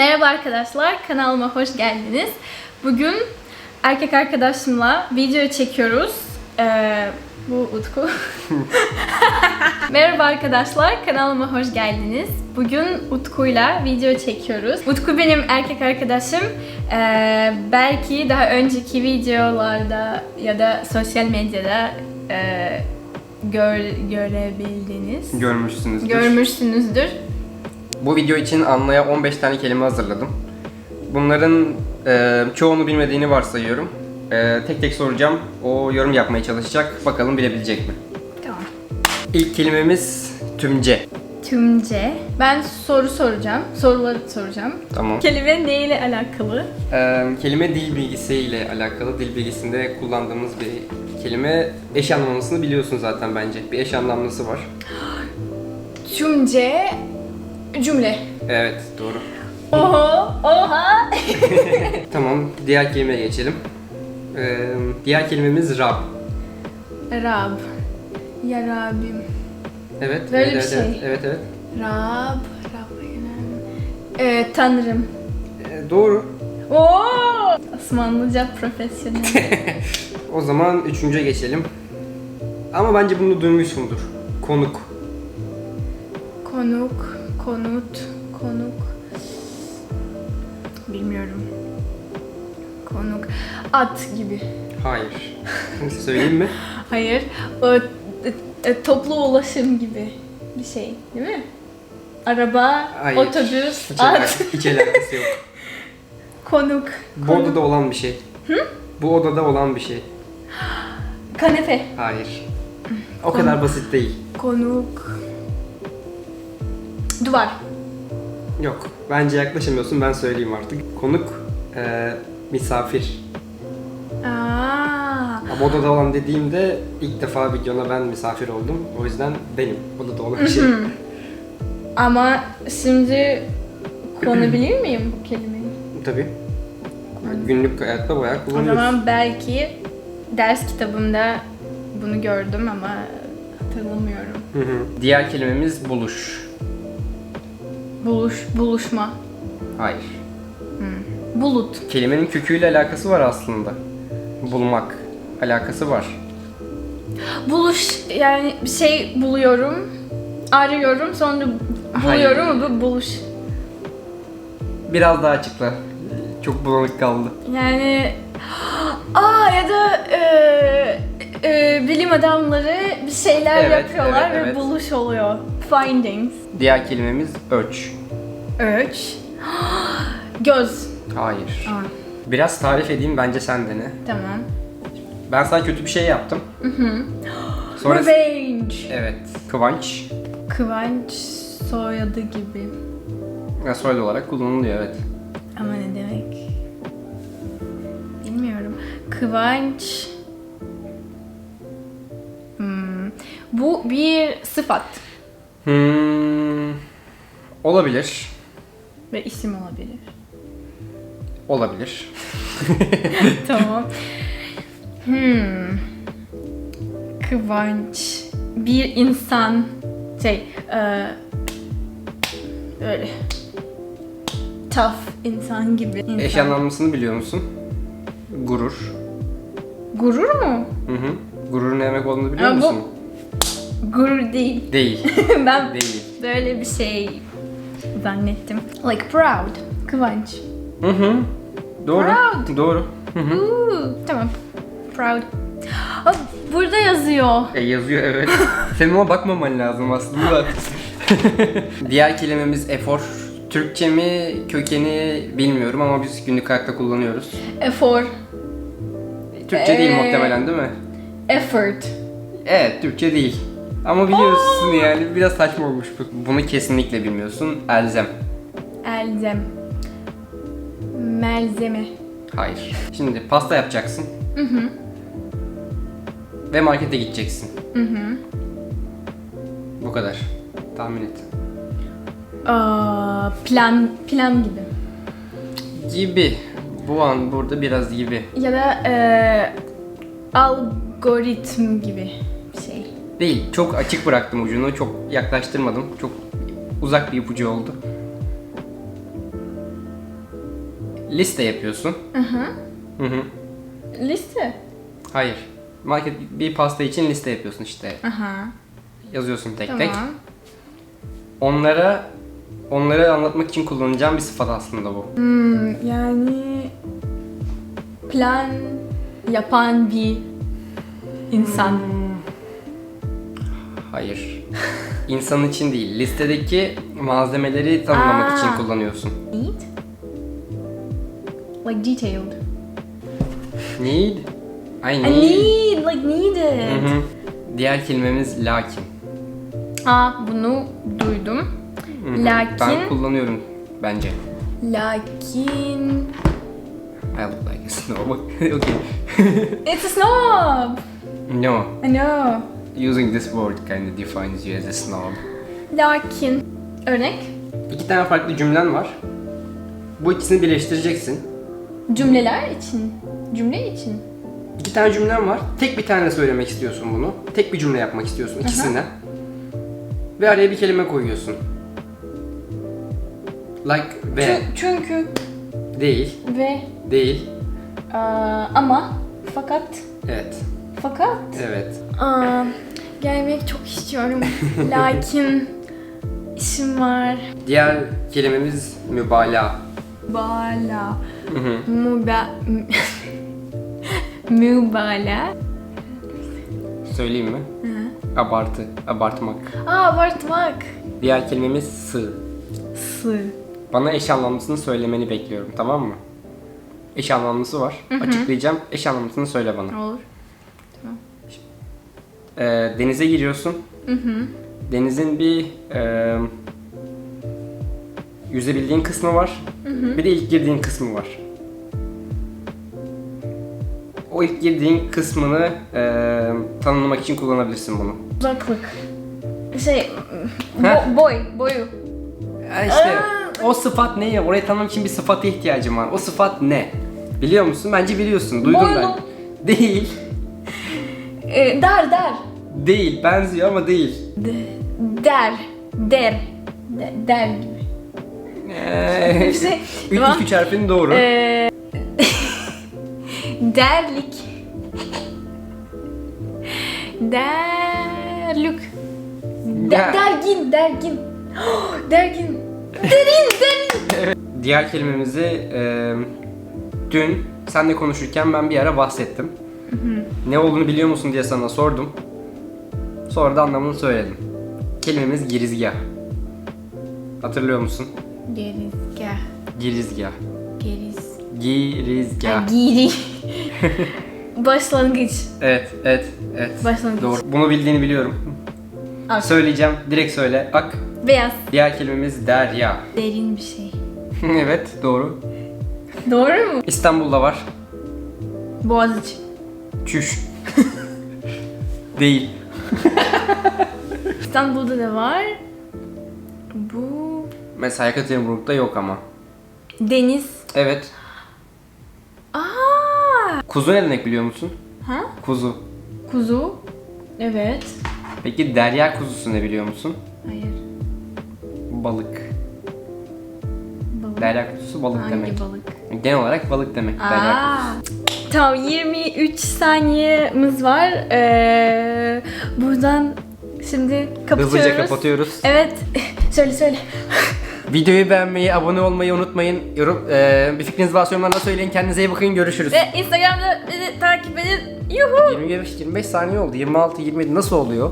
Merhaba arkadaşlar, kanalıma hoş geldiniz. Bugün erkek arkadaşımla video çekiyoruz. Ee, bu Utku. Merhaba arkadaşlar, kanalıma hoş geldiniz. Bugün Utku'yla video çekiyoruz. Utku benim erkek arkadaşım. Ee, belki daha önceki videolarda ya da sosyal medyada e, gör, görebildiniz. Görmüşsünüzdür. Görmüşsünüzdür. Bu video için Anla'ya 15 tane kelime hazırladım. Bunların e, çoğunu bilmediğini varsayıyorum. E, tek tek soracağım. O yorum yapmaya çalışacak. Bakalım bilebilecek mi? Tamam. İlk kelimemiz tümce. Tümce. Ben soru soracağım. Soruları soracağım. Tamam. Kelime neyle alakalı? E, kelime dil bilgisi ile alakalı. Dil bilgisinde kullandığımız bir kelime. Eş anlamlısını biliyorsun zaten bence. Bir eş anlamlısı var. Tümce cümle. Evet doğru. Oho, oha. Tamam diğer kelimeye geçelim. E, diğer kelimemiz Rab. Rab. Ya Rabbim. Evet. Böyle evet, bir evet, şey. Evet, evet, evet. Rab. Rab. Ee, tanrım. E, doğru. Oo! Osmanlıca profesyonel. O zaman üçüncüye geçelim. Ama bence bunu duymuşsundur. Konuk. konuk, konut, konuk. Bilmiyorum. Konuk. At gibi. Hayır. Söyleyeyim mi? Hayır. O, e, e, toplu ulaşım gibi bir şey, değil mi? Araba, Hayır. otobüs, Hiç, at, alakası, hiç alakası yok. konuk, Bu konuk, odada olan bir şey. Bu odada olan bir şey. kanepe, Hayır. O kadar basit değil. konuk, duvar, Yok. Bence yaklaşamıyorsun. Ben söyleyeyim artık. Konuk, e, misafir. Aa, Ama odada olan dediğimde ilk defa videona ben misafir oldum. O yüzden benim odada olan şey. ama şimdi kullanabilir miyim bu kelimeyi? Tabii. Günlük hayatta bayağı O kullanıyoruz. zaman belki ders kitabımda bunu gördüm ama hatırlamıyorum. Hı hı. Diğer kelimemiz buluş. Buluş, buluşma, Hayır. bulut, Kelimenin köküyle alakası var aslında. Bulmak alakası var. buluş yani bir şey buluyorum, arıyorum sonra buluyorum bu buluş. Biraz daha açıkla. Çok bulanık kaldı. Yani aa ya da e, e, bilim adamları bir şeyler Evet, yapıyorlar evet, ve evet. buluş oluyor. Findings. Diğer kelimemiz ölç. Ölç. Göz. Hayır. Aa, Biraz tarif edeyim bence sen dene. tamam. Ben sana kötü bir şey yaptım. Sonra Revenge. evet. Kıvanç. Kıvanç soyadı gibi. Ya, Soyadı olarak kullanılıyor evet. Ama ne demek? Bilmiyorum. Kıvanç. Bu bir sıfat Hmm, olabilir. ve isim olabilir. Olabilir. tamam. Hmm. Kıvanç. Bir insan şey e, öyle tough insan gibi. Insan. Eş anlamlısını biliyor musun? Gurur. Gurur mu? Hı hı. Gururun ne demek olduğunu biliyor Aa, bu- musun? Gurur değil. Değil. ben Değil. böyle bir şey zannettim. Like proud. Kıvanç. Hı hı. Doğru. Proud. Doğru. Hı hı. Ooh, tamam. Proud. Aa, burada yazıyor. E yazıyor evet. Senin ona bakmaman lazım aslında. Diğer kelimemiz efor. Türkçe mi kökeni bilmiyorum ama biz günlük hayatta kullanıyoruz. Efor. Türkçe değil Ee, muhtemelen değil mi? Effort. Evet Türkçe değil. Ama biliyorsun yani biraz saçma olmuş bu. Bunu kesinlikle bilmiyorsun. Elzem. Elzem. Malzeme. Hayır. Şimdi pasta yapacaksın. Ve markete gideceksin. Bu kadar. Tahmin et. Aa, plan plan gibi. Gibi. Bu an burada biraz gibi. Ya da e, algoritm gibi. Değil. Çok açık bıraktım ucunu. Çok yaklaştırmadım. Çok uzak bir ipucu oldu. liste yapıyorsun. Hı hı. Hı hı. Liste. Hayır. Market bir pasta için liste yapıyorsun işte. Aha. Yazıyorsun tek Tamam. tek. Onlara onları anlatmak için kullanacağım bir sıfat aslında bu. Hmm, yani plan yapan bir insan. Hayır. İnsan için değil. Listedeki malzemeleri tanımlamak Aa. için kullanıyorsun. Need? Like detailed. Need. I I need. need, like Hı needed. hı. Diğer kelimemiz lakin. Aa bunu duydum. Hı hı. Lakin, Ben kullanıyorum bence. lakin... I look like a snob. okay. It's a snob! no. I know. Using this word kind of defines you as a snob. Lakin. Örnek? İki tane farklı cümlen var. Bu ikisini birleştireceksin. Cümleler için. Cümle için. İki tane cümlen var. Tek bir tane söylemek istiyorsun bunu. Tek bir cümle yapmak istiyorsun ikisinden. Ve araya bir kelime koyuyorsun. Like ve Çü- çünkü değil, ve değil. aa, ama fakat Evet, fakat evet. aa, gelmek çok istiyorum. Lakin işim var. Diğer kelimemiz mübalağa. Bala. Hı hı. Müba... Mübala. Söyleyeyim mi? Abartı, abartmak. Aa abartmak. Diğer kelimemiz sığ. Sı. Bana eş anlamlısını söylemeni bekliyorum, tamam mı? Eş anlamlısı var. Açıklayacağım. Eş anlamlısını söyle bana. Olur. Ee, denize giriyorsun. Hı hı. Denizin bir e, yüzebildiğin kısmı var. Bir de ilk girdiğin kısmı var. O ilk girdiğin kısmını e, tanımlamak için kullanabilirsin bunu. Uzaklık. Şey, bo- boy, boyu. Ya işte o sıfat ne ya? Orayı tanımlamak için bir sıfata ihtiyacım var. O sıfat ne? Biliyor musun? Bence biliyorsun. Duydum Boylu. ben. Değil. Ee, der, der. Değil. Benziyor ama değil. De- der, der. De- der gibi. Ee, şey- ilk, Tamam. üç harfin doğru. Ee, derlik. Derlük. De- Ya. dergin, dergin. dergin. Derin, derin. Diğer kelimemizi e, dün senle konuşurken ben bir ara bahsettim. Ne olduğunu biliyor musun diye sana sordum. Sonra da anlamını söyledim. Kelimemiz girizgah. Hatırlıyor musun? Gerizgah. Girizgah. Geriz. Girizgah. Giri. Başlangıç. Evet, evet, evet. Başlangıç. Doğru. Bunu bildiğini biliyorum. Ak. Söyleyeceğim, direkt söyle. Ak. Beyaz. Diğer kelimemiz derya. Derin bir şey. evet, doğru. Doğru mu? İstanbul'da var. Boğaziçi. Çüş. Değil. İstanbul'da da var. Bu Mesela Yekaterinburg'da yok ama. deniz. Evet. Aa! Kuzu ne demek biliyor musun? Ha? Kuzu. Kuzu. Evet. Peki derya kuzusu ne biliyor musun? Hayır. Balık. Balık. Derya kuzusu balık Hangi demek. balık? Genel olarak balık demek derya Aa. kuzusu. Tamam 23 saniyemiz var. Ee, buradan şimdi kapatıyoruz. Hızlıca kapatıyoruz. Evet. söyle söyle. Videoyu beğenmeyi, abone olmayı unutmayın. Yorum, eee, bir fikriniz varsa yorumlarda söyleyin. Kendinize iyi bakın. Görüşürüz. Ve Instagram'da bizi takip edin. Yuhu. 25 25 saniye oldu. 26 27 nasıl oluyor?